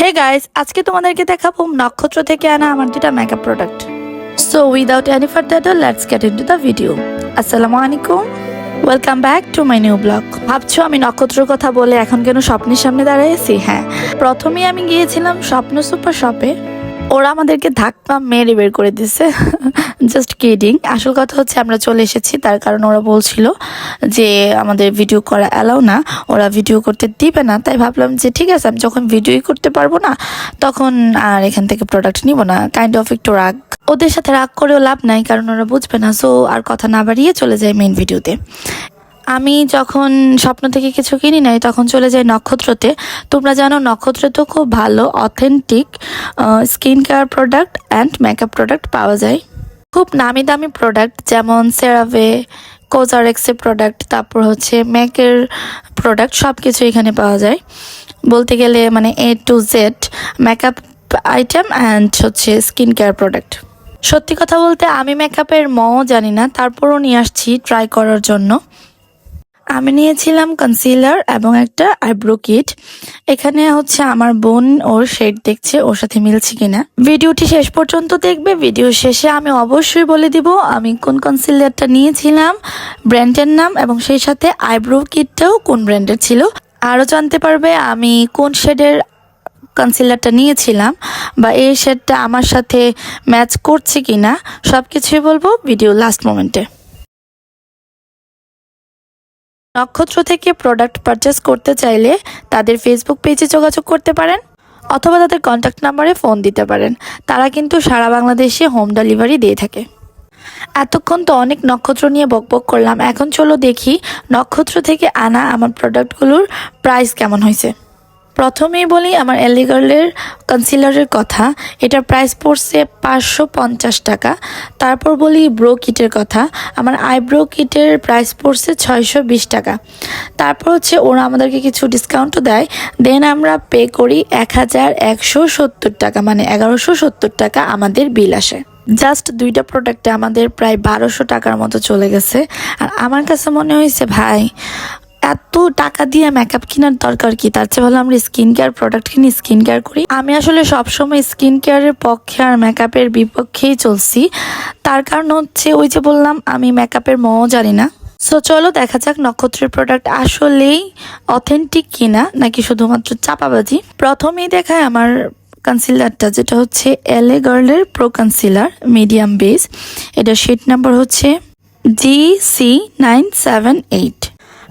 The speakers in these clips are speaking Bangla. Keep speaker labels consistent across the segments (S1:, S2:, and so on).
S1: হে গাইস আজকে তোমাদেরকে দেখাবো নক্ষত্র থেকে আনা আমার যেটা makeup product so without any further let's get into the video video আসসালামু আলাইকুম welcome back to my new blog ভাবছ আমি নক্ষত্রের কথা বলে এখন কেন স্বপ্নের সামনে দাঁড়িয়েছি হ্যাঁ প্রথমেই আমি গিয়েছিলাম স্বপ্ন সুপার শপে। ওরা আমাদেরকে ধাক্কা মেরে বের করে দিছে। জাস্ট কিডিং আসল কথা হচ্ছে আমরা চলে এসেছি, তার কারণ ওরা বলছিল যে আমাদের ভিডিও করা অ্যালাউ না, ওরা ভিডিও করতে দিবে না। তাই ভাবলাম যে ঠিক আছে, আমি যখন ভিডিওই করতে পারব না, তখন আর এখান থেকে প্রোডাক্ট নিব না। কাইন্ড অফ একটু রাগ। ওদের সাথে রাগ করেও লাভ নাই, কারণ ওরা বুঝবে না। সো আর কথা না বাড়িয়ে চলে যায় মেইন ভিডিওতে আমি যখন স্বপ্ন থেকে কিছু কিনি নাই, তখন চলে যাই নক্ষত্রতে। তোমরা জানো, নক্ষত্র তো খুব ভালো authentic skin care product and makeup product পাওয়া যায়। খুব নামি দামি প্রোডাক্ট যেমন সেরাভে কোজারেক্সের প্রোডাক্ট তারপর হচ্ছে ম্যাকের প্রোডাক্ট সব কিছু এখানে পাওয়া যায়। বলতে গেলে মানে A to Z makeup item and হচ্ছে স্কিন কেয়ার প্রোডাক্ট সত্যি কথা বলতে আমি মেকআপের মও জানি না, তারপরও নিয়ে আসছি ট্রাই করার জন্য। আমি নিয়েছিলাম কনসিলার এবং একটা আইব্রো কিট এখানে হচ্ছে আমার বোন ওর শেড দেখছে, ওর সাথে মিলছে কিনা। ভিডিওটি শেষ পর্যন্ত দেখবে। ভিডিও শেষে আমি অবশ্যই বলে দিব, আমি কোন কনসিলারটা নিয়েছিলাম ব্র্যান্ডের নাম এবং সেই সাথে আইব্রো কিটটাও কোন ব্র্যান্ডের ছিল। আরও জানতে পারবে আমি কোন শেডের কনসিলারটা নিয়েছিলাম বা এই শেডটা আমার সাথে ম্যাচ করছে কিনা। সব কিছুই বলব ভিডিও লাস্ট মোমেন্টে নক্ষত্র থেকে প্রোডাক্ট পারচেস করতে চাইলে তাদের ফেসবুক পেজে যোগাযোগ করতে পারেন অথবা তাদের কন্ট্যাক্ট নাম্বারে ফোন দিতে পারেন। তারা কিন্তু সারা বাংলাদেশে হোম ডেলিভারি দিয়ে থাকে। এতক্ষণ তো অনেক নক্ষত্র নিয়ে বকবক করলাম। এখন চলো দেখি নক্ষত্র থেকে আনা আমার প্রোডাক্টগুলোর প্রাইস কেমন হয়েছে। প্রথমেই বলি আমার এলিগার্লের কনসিলারের কথা। এটার প্রাইস পড়ছে পাঁচশো পঞ্চাশ টাকা। তারপর বলি ব্রো কিটের কথা। আমার আইব্রো কিটের প্রাইস পড়ছে ছয়শো বিশ টাকা। তারপর হচ্ছে ওরা আমাদেরকে কিছু ডিসকাউন্টও দেয়। দেন আমরা পে করি এক হাজার একশো সত্তর টাকা মানে এগারোশো সত্তর টাকা আমাদের বিল আসে। জাস্ট দুইটা প্রোডাক্টে আমাদের প্রায় বারোশো টাকার মতো চলে গেছে। আর আমার কাছে মনে হয়েছে, ভাই এত টাকা দিয়ে মেকআপ কেনার দরকার কি? তার চেয়ে ভালো আমরা স্কিন কেয়ার প্রোডাক্ট কিনি স্কিন কেয়ার করি। আমি আসলে সবসময় স্কিন কেয়ারের পক্ষে আর মেকআপের বিপক্ষেই চলছি। তার কারণ হচ্ছে ওই যে বললাম, আমি মেকআপের মও জানি না। সো চলো দেখা যাক নক্ষত্রের প্রোডাক্ট আসলেই অথেন্টিক কিনা, নাকি শুধুমাত্র চাপাবাজি। প্রথমেই দেখায় আমার কনসিলারটা যেটা হচ্ছে এলে গার্লের প্রো কনসিলার মিডিয়াম বেস এটা শিট নাম্বার হচ্ছে G C nine seven eight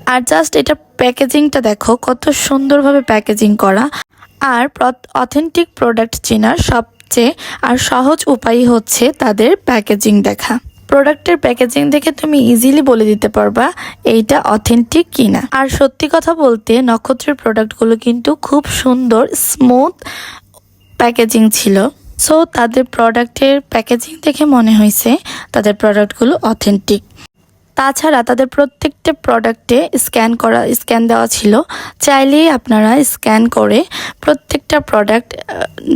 S1: আর জাস্ট এটা প্যাকেজিংটা দেখো, কত সুন্দরভাবে প্যাকেজিং করা। আর অথেন্টিক প্রোডাক্ট চেনার সবচেয়ে আর সহজ উপায় হচ্ছে তাদের প্যাকেজিং দেখা। প্রোডাক্টের প্যাকেজিং দেখে তুমি ইজিলি বলে দিতে পারবা এইটা অথেন্টিক কিনা। আর সত্যি কথা বলতে, নক্ষত্রের প্রোডাক্টগুলো কিন্তু খুব সুন্দর স্মুথ প্যাকেজিং ছিল। সো তাদের প্রোডাক্টের প্যাকেজিং দেখে মনে হয়েছে তাদের প্রোডাক্টগুলো অথেন্টিক তাছাড়া তাদের প্রত্যেকটা প্রোডাক্টে স্ক্যান করা স্ক্যান দেওয়া ছিল। চাইলেই আপনারা স্ক্যান করে প্রত্যেকটা প্রোডাক্ট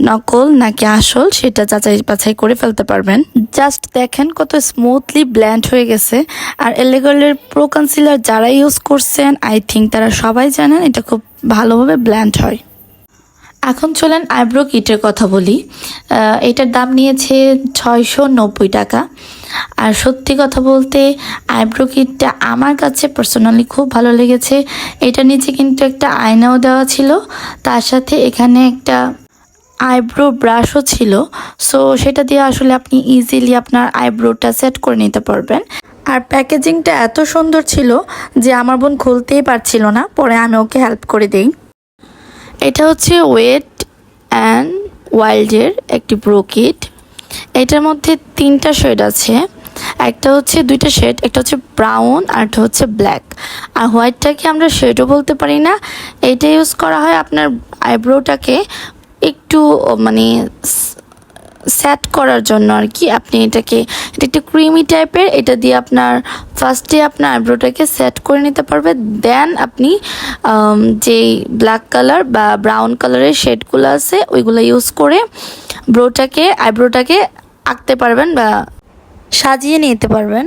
S1: নকল নাকি আসল সেটা যাচাই বাছাই করে ফেলতে পারবেন। জাস্ট দেখেন কত স্মুথলি ব্ল্যান্ড হয়ে গেছে। আর এলেগলের প্রো কনসিলার যারা ইউজ করছেন আই থিঙ্ক তারা সবাই জানেন এটা খুব ভালোভাবে ব্ল্যান্ড হয়। এখন চলেন আইব্রো কিটের কথা বলি। এটার দাম নিয়েছে ছয়শো নব্বই টাকা। আর সত্যি কথা বলতে আইব্রো কিটটা আমার কাছে পার্সোনালি খুব ভালো লেগেছে। এটা নিচে কিন্তু একটা আয়নাও দেওয়া ছিল, তার সাথে এখানে একটা আইব্রো ব্রাশও ছিল। সো সেটা দিয়ে আসলে আপনি ইজিলি আপনার আইব্রোটা সেট করে নিতে পারবেন। আর প্যাকেজিংটা এত সুন্দর ছিল যে আমার বোন খুলতেই পারছিল না, পরে আমি ওকে হেল্প করে দিই। এটা হচ্ছে ওয়েট অ্যান্ড ওয়াইল্ডের একটি ব্রোকিট এটার মধ্যে তিনটা শেড আছে। একটা হচ্ছে দুইটা শেড একটা হচ্ছে ব্রাউন আর একটা হচ্ছে ব্ল্যাক আর হোয়াইটটাকে আমরা শেডও বলতে পারি না। এইটা ইউজ করা হয় আপনার আইব্রোটাকে একটু মানে সেট করার জন্য আর কি। আপনি এটাকে, এটা একটু ক্রিমি টাইপের এটা দিয়ে আপনার ফার্স্টে আপনার আইব্রোটাকে সেট করে নিতে পারবে। দেন আপনি যেই ব্ল্যাক কালার বা ব্রাউন কালারের শেডগুলো আছে, ওইগুলো ইউজ করে ব্রোটাকে আইব্রোটাকে আঁকতে পারবেন বা সাজিয়ে নিতে পারবেন।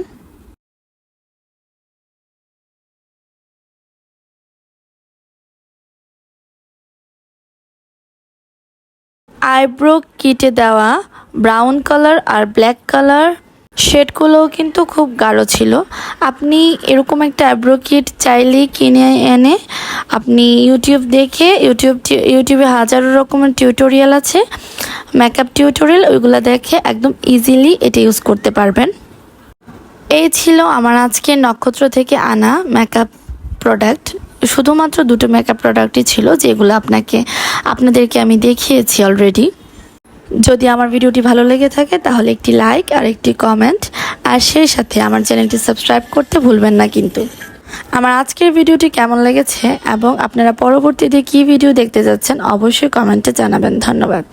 S1: আইব্রো কিটে দেওয়া ব্রাউন কালার আর ব্ল্যাক কালার শেডগুলোও কিন্তু খুব গাঢ় ছিল। আপনি এরকম একটা আইব্রো কিট চাইলেই কিনে এনে আপনি ইউটিউব দেখে, ইউটিউব, ইউটিউবে হাজারো রকমের টিউটোরিয়াল আছে। মেকআপ টিউটোরিয়াল ওইগুলো দেখে একদম ইজিলি এটা ইউজ করতে পারবেন। এই ছিল আমার আজকে নক্ষত্র থেকে আনা মেকআপ প্রোডাক্ট শুধুমাত্র দুটো মেকআপ প্রোডাক্টই ছিল, যেগুলো আপনাকে, আপনাদেরকে আমি দেখিয়েছি অলরেডি যদি আমার ভিডিওটি ভালো লেগে থাকে, তাহলে একটি লাইক আর একটি কমেন্ট আর সেই সাথে আমার চ্যানেলটি সাবস্ক্রাইব করতে ভুলবেন না কিন্তু। আমার আজকের ভিডিওটি কেমন লেগেছে এবং আপনারা পরবর্তীতে কী ভিডিও দেখতে যাচ্ছেন, অবশ্যই কমেন্টে জানাবেন। ধন্যবাদ।